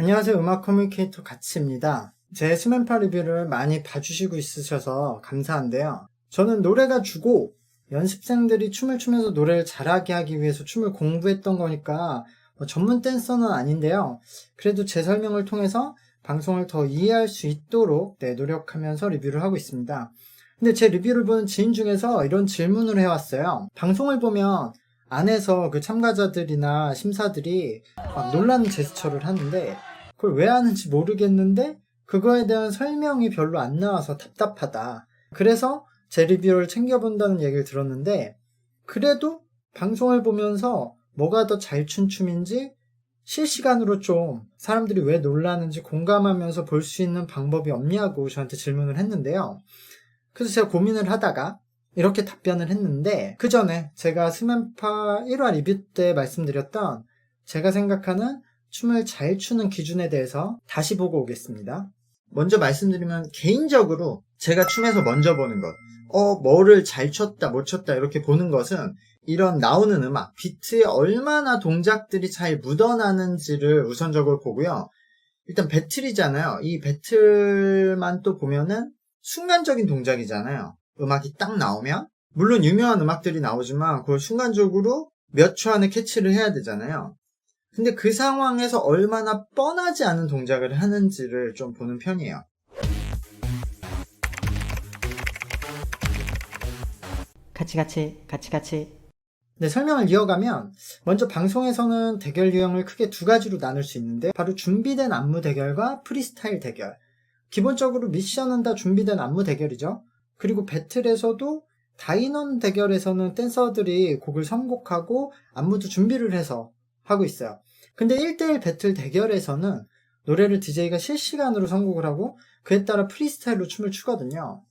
안녕하세요. 음악 커뮤니케이터 가치입니다. 제 수면파 리뷰를 많이 봐주시고 있으셔서 감사한데요. 저는 노래가 주고 연습생들이 춤을 추면서 노래를 잘하게 하기 위해서 춤을 공부했던 거니까 뭐 전문 댄서는 아닌데요. 그래도 제 설명을 통해서 방송을 더 이해할 수 있도록 네, 노력하면서 리뷰를 하고 있습니다. 근데 제 리뷰를 보는 지인 중에서 이런 질문을 해왔어요. 방송을 보면 안에서 그 참가자들이나 심사들이 막 놀라는 제스처를 하는데 그걸 왜 하는지 모르겠는데 그거에 대한 설명이 별로 안 나와서 답답하다. 그래서 제 리뷰를 챙겨본다는 얘기를 들었는데 그래도 방송을 보면서 뭐가 더 잘 춘 춤인지 실시간으로 좀 사람들이 왜 놀라는지 공감하면서 볼 수 있는 방법이 없냐고 저한테 질문을 했는데요. 그래서 제가 고민을 하다가 이렇게 답변을 했는데 그 전에 제가 스맨파 1화 리뷰 때 말씀드렸던 제가 생각하는 춤을 잘 추는 기준에 대해서 다시 보고 오겠습니다. 먼저 말씀드리면 개인적으로 제가 춤에서 먼저 보는 것, 어, 뭐를 잘 췄다, 못 췄다 이렇게 보는 것은 이런 나오는 음악, 비트에 얼마나 동작들이 잘 묻어나는지를 우선적으로 보고요. 일단 배틀이잖아요. 이 배틀만 또 보면은 순간적인 동작이잖아요. 음악이 딱 나오면 물론 유명한 음악들이 나오지만 그걸 순간적으로 몇 초 안에 캐치를 해야 되잖아요. 근데 그 상황에서 얼마나 뻔하지 않은 동작을 하는지를 좀 보는 편이에요. 같이 같이 같이 같이 네, 설명을 이어가면 먼저 방송에서는 대결 유형을 크게 두 가지로 나눌 수 있는데 바로 준비된 안무 대결과 프리스타일 대결. 기본적으로 미션은 다 준비된 안무 대결이죠. 그리고 배틀에서도 다인원 대결에서는 댄서들이 곡을 선곡하고 안무도 준비를 해서 하고 있어요. 근데 1대1 배틀 대결에서는 노래를 DJ가 실시간으로 선곡을 하고 그에 따라 프리스타일로 춤을 추거든요.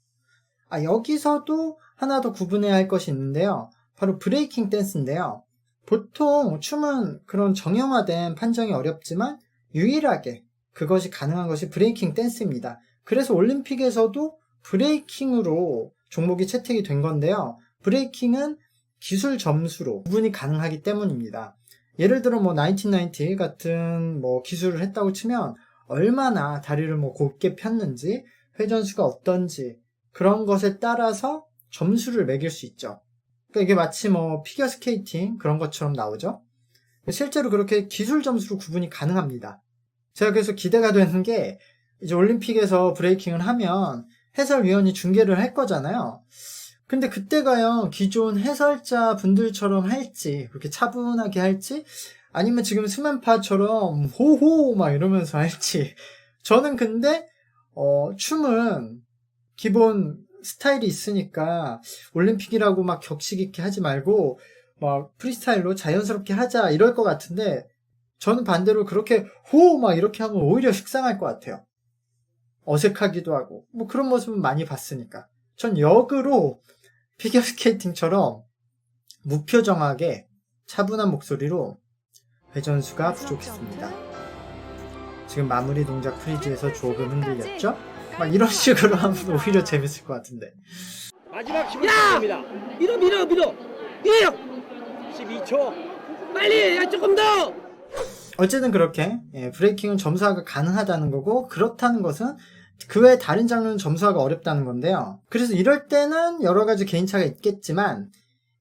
아, 여기서도 하나 더 구분해야 할 것이 있는데요. 바로 브레이킹 댄스인데요. 보통 춤은 그런 정형화된 판정이 어렵지만 유일하게 그것이 가능한 것이 브레이킹 댄스입니다. 그래서 올림픽에서도 브레이킹으로 종목이 채택이 된 건데요. 브레이킹은 기술 점수로 구분이 가능하기 때문입니다. 예를 들어 뭐 1990 같은 뭐 기술을 했다고 치면 얼마나 다리를 뭐 곱게 폈는지 회전수가 어떤지 그런 것에 따라서 점수를 매길 수 있죠. 그러니까 이게 마치 뭐 피겨 스케이팅 그런 것처럼 나오죠. 실제로 그렇게 기술 점수로 구분이 가능합니다. 제가 그래서 기대가 되는 게 이제 올림픽에서 브레이킹을 하면 해설위원이 중계를 할 거잖아요. 근데 그때가요, 기존 해설자 분들처럼 할지, 그렇게 차분하게 할지, 아니면 지금 스맨파처럼 호호 막 이러면서 할지. 저는 근데, 어, 춤은 기본 스타일이 있으니까 올림픽이라고 막 격식 있게 하지 말고, 막 프리스타일로 자연스럽게 하자 이럴 것 같은데, 저는 반대로 그렇게 호호 막 이렇게 하면 오히려 식상할 것 같아요. 어색하기도 하고 뭐 그런 모습은 많이 봤으니까 전 역으로 피겨스케이팅처럼 무표정하게 차분한 목소리로 회전수가 부족했습니다. 지금 마무리 동작 프리즈에서 조금 흔들렸죠? 막 이런 식으로 하면 오히려 재밌을 것 같은데 마지막 15초입니다. 밀어 밀어 밀어 밀어 12초. 빨리 야 조금 더 어쨌든 그렇게 예, 브레이킹은 점수화가 가능하다는 거고 그렇다는 것은 그 외 다른 장르는 점수화가 어렵다는 건데요. 그래서 이럴 때는 여러 가지 개인차가 있겠지만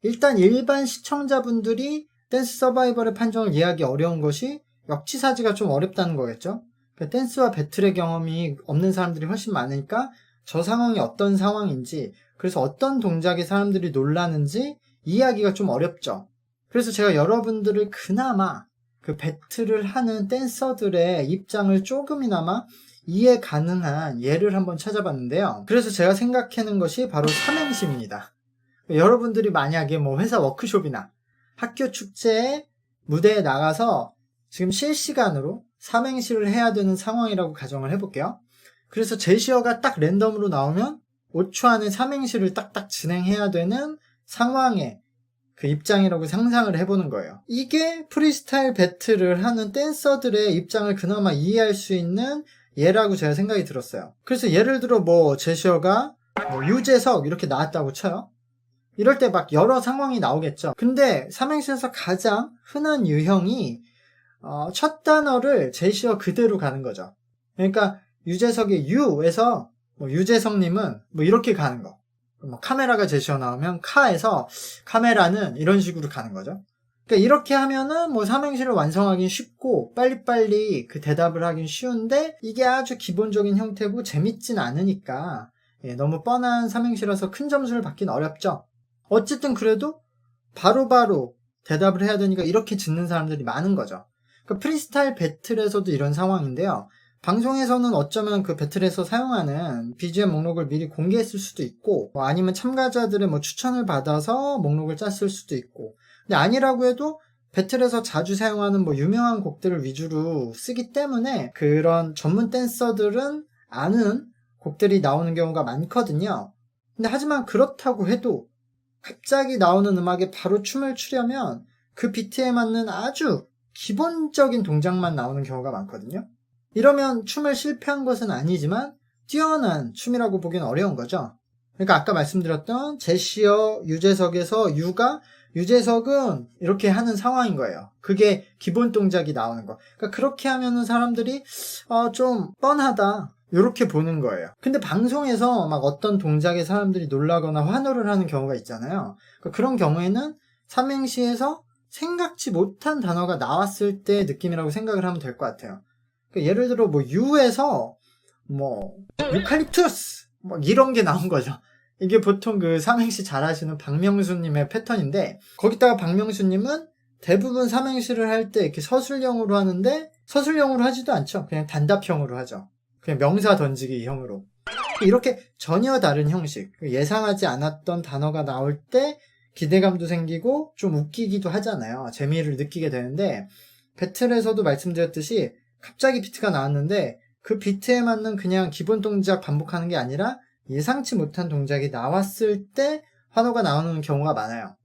일단 일반 시청자분들이 댄스 서바이벌의 판정을 이해하기 어려운 것이 역지사지가 좀 어렵다는 거겠죠. 그 댄스와 배틀의 경험이 없는 사람들이 훨씬 많으니까 저 상황이 어떤 상황인지 그래서 어떤 동작에 사람들이 놀라는지 이해하기가 좀 어렵죠. 그래서 제가 여러분들을 그나마 그 배틀을 하는 댄서들의 입장을 조금이나마 이해 가능한 예를 한번 찾아봤는데요. 그래서 제가 생각하는 것이 바로 삼행시입니다. 여러분들이 만약에 뭐 회사 워크숍이나 학교 축제에 무대에 나가서 지금 실시간으로 삼행시를 해야 되는 상황이라고 가정을 해볼게요. 그래서 제시어가 딱 랜덤으로 나오면 5초 안에 삼행시를 딱딱 진행해야 되는 상황에 그 입장이라고 상상을 해보는 거예요. 이게 프리스타일 배틀을 하는 댄서들의 입장을 그나마 이해할 수 있는 예라고 제가 생각이 들었어요. 그래서 예를 들어 뭐 제시어가 뭐 유재석 이렇게 나왔다고 쳐요. 이럴 때 막 여러 상황이 나오겠죠. 근데 삼행시에서 가장 흔한 유형이 어, 첫 단어를 제시어 그대로 가는 거죠. 그러니까 유재석의 유에서 뭐 유재석님은 뭐 이렇게 가는 거. 뭐 카메라가 제시어 나오면 카에서 카메라는 이런 식으로 가는 거죠. 그러니까 이렇게 하면은 뭐 삼행시를 완성하기 쉽고 빨리빨리 그 대답을 하긴 쉬운데 이게 아주 기본적인 형태고 재밌진 않으니까 예, 너무 뻔한 삼행시라서 큰 점수를 받긴 어렵죠. 어쨌든 그래도 바로바로 대답을 해야 되니까 이렇게 짓는 사람들이 많은 거죠. 그 프리스타일 배틀에서도 이런 상황인데요. 방송에서는 어쩌면 그 배틀에서 사용하는 BGM 목록을 미리 공개했을 수도 있고, 뭐 아니면 참가자들의 뭐 추천을 받아서 목록을 짰을 수도 있고, 근데 아니라고 해도 배틀에서 자주 사용하는 뭐 유명한 곡들을 위주로 쓰기 때문에 그런 전문 댄서들은 아는 곡들이 나오는 경우가 많거든요. 근데 하지만 그렇다고 해도 갑자기 나오는 음악에 바로 춤을 추려면 그 비트에 맞는 아주 기본적인 동작만 나오는 경우가 많거든요. 이러면 춤을 실패한 것은 아니지만 뛰어난 춤이라고 보기는 어려운 거죠. 그러니까 아까 말씀드렸던 제시어 유재석에서 유가 유재석은 이렇게 하는 상황인 거예요. 그게 기본 동작이 나오는 거. 그러니까 그렇게 하면은 사람들이 어, 좀 뻔하다. 이렇게 보는 거예요. 근데 방송에서 막 어떤 동작에 사람들이 놀라거나 환호를 하는 경우가 있잖아요. 그런 경우에는 삼행시에서 생각지 못한 단어가 나왔을 때 느낌이라고 생각을 하면 될 것 같아요. 그러니까 예를 들어 뭐 유에서 뭐 유칼립투스 뭐 이런 게 나온 거죠. 이게 보통 그 삼행시 잘하시는 박명수님의 패턴인데 거기다가 박명수님은 대부분 삼행시를 할 때 이렇게 서술형으로 하는데 서술형으로 하지도 않죠. 그냥 단답형으로 하죠. 그냥 명사 던지기 형으로. 이렇게 전혀 다른 형식. 예상하지 않았던 단어가 나올 때 기대감도 생기고 좀 웃기기도 하잖아요. 재미를 느끼게 되는데 배틀에서도 말씀드렸듯이 갑자기 비트가 나왔는데 그 비트에 맞는 그냥 기본 동작 반복하는 게 아니라 예상치 못한 동작이 나왔을 때 환호가 나오는 경우가 많아요.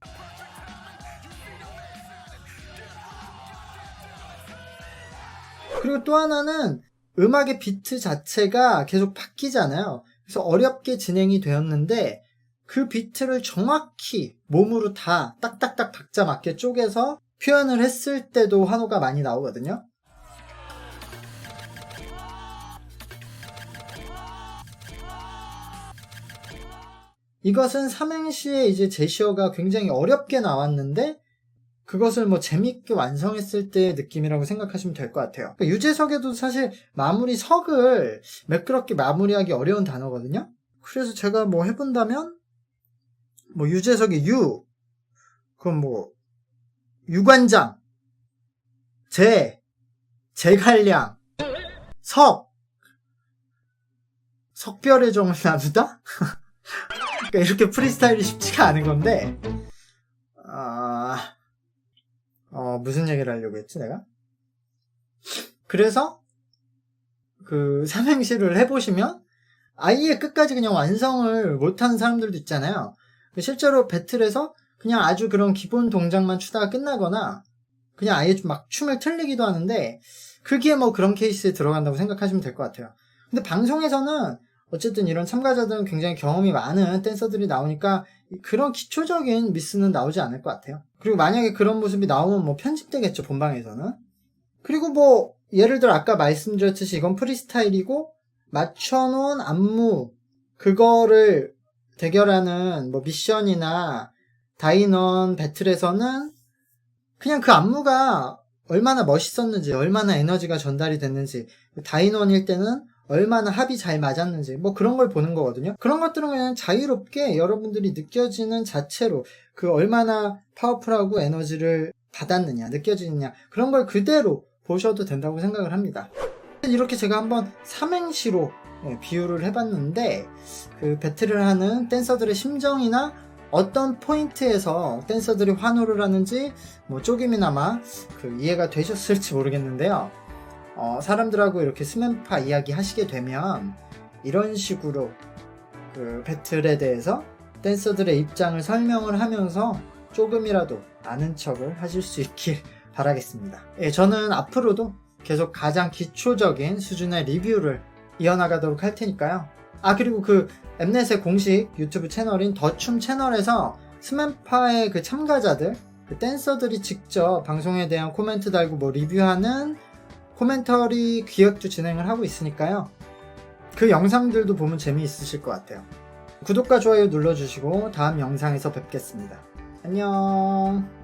그리고 또 하나는 음악의 비트 자체가 계속 바뀌잖아요. 그래서 어렵게 진행이 되었는데 그 비트를 정확히 몸으로 다 딱딱딱 박자 맞게 쪼개서 표현을 했을 때도 환호가 많이 나오거든요. 이것은 삼행시에 이제 제시어가 굉장히 어렵게 나왔는데 그것을 뭐 재밌게 완성했을 때의 느낌이라고 생각하시면 될 것 같아요. 그러니까 유재석에도 사실 마무리 석을 매끄럽게 마무리하기 어려운 단어거든요. 그래서 제가 뭐 해본다면 뭐 유재석의 유, 그럼 뭐 유관장, 재, 재갈량, 석, 석별의 정을 나누다? 그러니까 이렇게 프리스타일이 쉽지가 않은 건데, 아, 어, 무슨 얘기를 하려고 했지, 내가? 그래서, 그, 삼행시를 해보시면, 아예 끝까지 그냥 완성을 못하는 사람들도 있잖아요. 실제로 배틀에서 그냥 아주 그런 기본 동작만 추다가 끝나거나, 그냥 아예 좀막 춤을 틀리기도 하는데, 그게 뭐 그런 케이스에 들어간다고 생각하시면 될 것 같아요. 근데 방송에서는 어쨌든 이런 참가자들은 굉장히 경험이 많은 댄서들이 나오니까 그런 기초적인 미스는 나오지 않을 것 같아요. 그리고 만약에 그런 모습이 나오면 뭐 편집되겠죠, 본방에서는. 그리고 뭐, 예를 들어 아까 말씀드렸듯이 이건 프리스타일이고, 맞춰놓은 안무, 그거를 대결하는 뭐 미션이나 다이넌 배틀에서는 그냥 그 안무가 얼마나 멋있었는지, 얼마나 에너지가 전달이 됐는지, 다이넌일 때는 얼마나 합이 잘 맞았는지 뭐 그런 걸 보는 거거든요. 그런 것들은 그냥 자유롭게 여러분들이 느껴지는 자체로 그 얼마나 파워풀하고 에너지를 받았느냐 느껴지느냐 그런 걸 그대로 보셔도 된다고 생각을 합니다. 이렇게 제가 한번 삼행시로 예, 비유를 해봤는데 그 배틀을 하는 댄서들의 심정이나 어떤 포인트에서 댄서들이 환호를 하는지 뭐 조금이나마 그 이해가 되셨을지 모르겠는데요. 어, 사람들하고 이렇게 스맨파 이야기 하시게 되면 이런 식으로 그 배틀에 대해서 댄서들의 입장을 설명을 하면서 조금이라도 아는 척을 하실 수 있길 바라겠습니다. 예, 저는 앞으로도 계속 가장 기초적인 수준의 리뷰를 이어나가도록 할 테니까요. 아, 그리고 그 엠넷의 공식 유튜브 채널인 더춤 채널에서 스맨파의 그 참가자들 그 댄서들이 직접 방송에 대한 코멘트 달고 뭐 리뷰하는 코멘터리 기획도 진행을 하고 있으니까요. 그 영상들도 보면 재미있으실 것 같아요. 구독과 좋아요 눌러주시고 다음 영상에서 뵙겠습니다. 안녕.